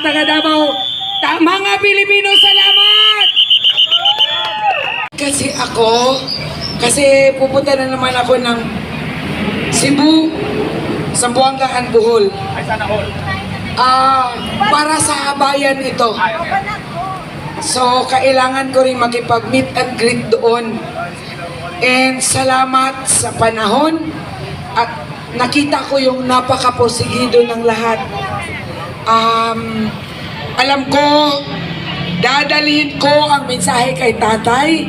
taga Davao. Ta- mga Pilipino, salamat! Kasi ako, kasi pupunta na naman ako ng Cebu, Sambuangaan, Bohol. Ay, sana all. Ah, para sa bayan ito. So, kailangan ko rin makipag-meet and greet doon. And salamat sa panahon at nakita ko yung napakaposigido ng lahat. Um, alam ko, dadalhin ko ang mensahe kay tatay.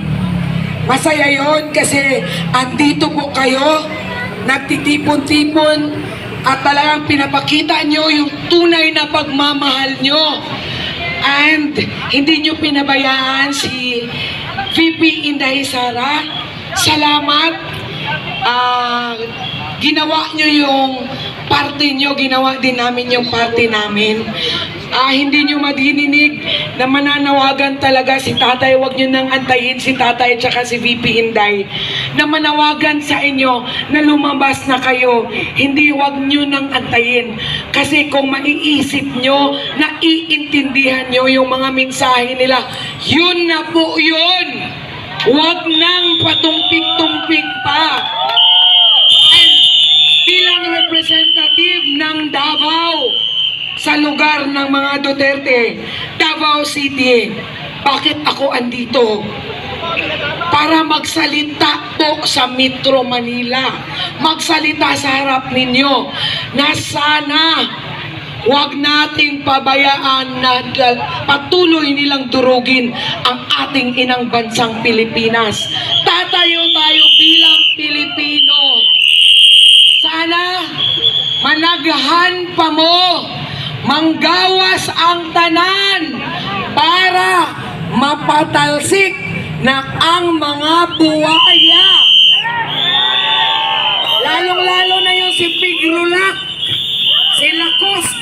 Masaya yon kasi andito po kayo, nagtitipon-tipon at talagang pinapakita nyo yung tunay na pagmamahal nyo. And hindi nyo pinabayaan si VP Inday Sara. Salamat. Ah, ginawa nyo yung parte nyo, ginawa din namin yung parte namin. Ah, hindi nyo madininig na mananawagan talaga si tatay. Huwag nyo nang antayin si tatay at si VP Inday. Na manawagan sa inyo na lumabas na kayo. Hindi huwag nyo nang antayin. Kasi kung maiisip nyo, na iintindihan nyo yung mga mensahe nila, yun na po yun. Huwag nang patumpik-tumpik pa. And bilang representative ng Davao sa lugar ng mga Duterte, Davao City, bakit ako andito? Para magsalita po sa Metro Manila. Magsalita sa harap ninyo na sana Huwag nating pabayaan na patuloy nilang durugin ang ating inang bansang Pilipinas. Tatayo tayo bilang Pilipino. Sana managhan pa mo, manggawas ang tanan para mapatalsik na ang mga buwaya. Lalong-lalo na yung si Pigrulak, si Lacoste,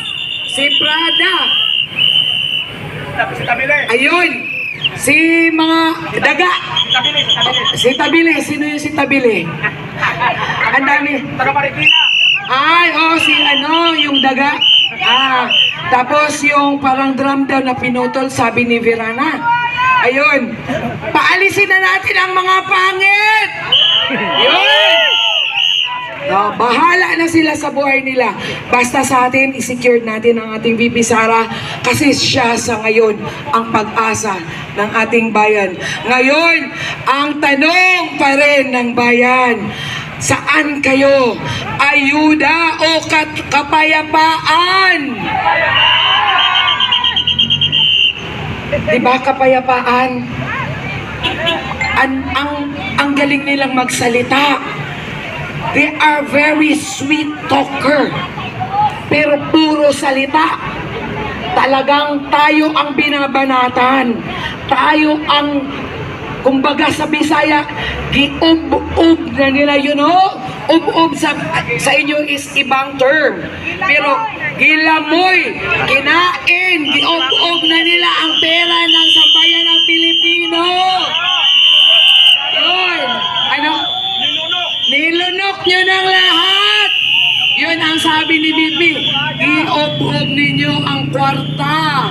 si Prada, Tapos si Tabile. ayun, si mga daga, Si Tabile, si Tabile. si Tabile, sino yung si Tabile? Ang dami. Ay, oh, si ano, yung daga. Ah, tapos yung parang drum daw na pinutol, sabi ni Verana. Ayun. Paalisin na natin ang mga pangit! Yun! Oh, bahala na sila sa buhay nila. Basta sa atin, i-secure natin ang ating VP Sara kasi siya sa ngayon ang pag-asa ng ating bayan. Ngayon, ang tanong pa rin ng bayan, saan kayo? Ayuda o kat- kapayapaan? Diba kapayapaan? An ang ang galing nilang magsalita. They are very sweet talker. Pero puro salita. Talagang tayo ang binabanatan. Tayo ang, kumbaga sa Bisaya, giub-ub na nila, you know? Ub-ub sa, sa inyo is ibang term. Pero gilamoy, kinain, giub-ub na nila ang pera ng sambayan ng Pilipino. Yun. Ano? Nilunok. Nyo ng lahat! Yun ang sabi ni Bibi. Iob-ob ninyo ang kwarta.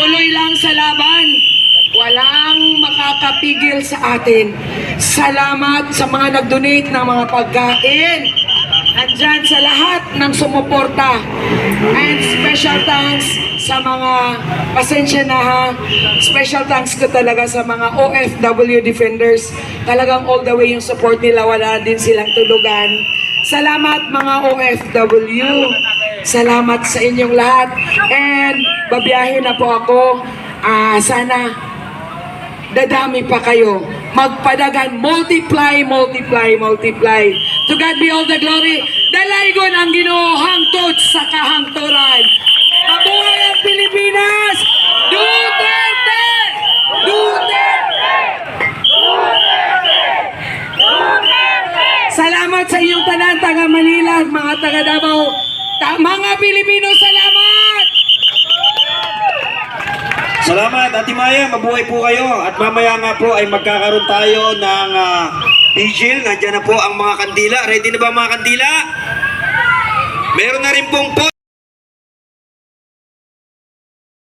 Tuloy lang sa laban. Walang makakapigil sa atin. Salamat sa mga nag-donate ng mga pagkain. Andyan sa lahat ng sumuporta. And special thanks sa mga pasensya na ha. Special thanks ko talaga sa mga OFW defenders. Talagang all the way yung support nila. Wala din silang tulugan. Salamat mga OFW. Salamat sa inyong lahat. And babiyahe na po ako. Ah, sana dadami pa kayo. Magpadagan, multiply, multiply, multiply. To God be all the glory. Dalaygon ang ginoo hangtod sa kahangturan. Mabuhay ang Pilipinas! Duterte! Duterte! Salamat sa inyong tanan, taga Manila, mga taga Davao. Ta- mga Pilipino, salamat! Salamat, Ate Maya. Mabuhay po kayo. At mamaya nga po ay magkakaroon tayo ng ah, vigil. Nandiyan na po ang mga kandila. Ready na ba mga kandila? Meron na rin pong po.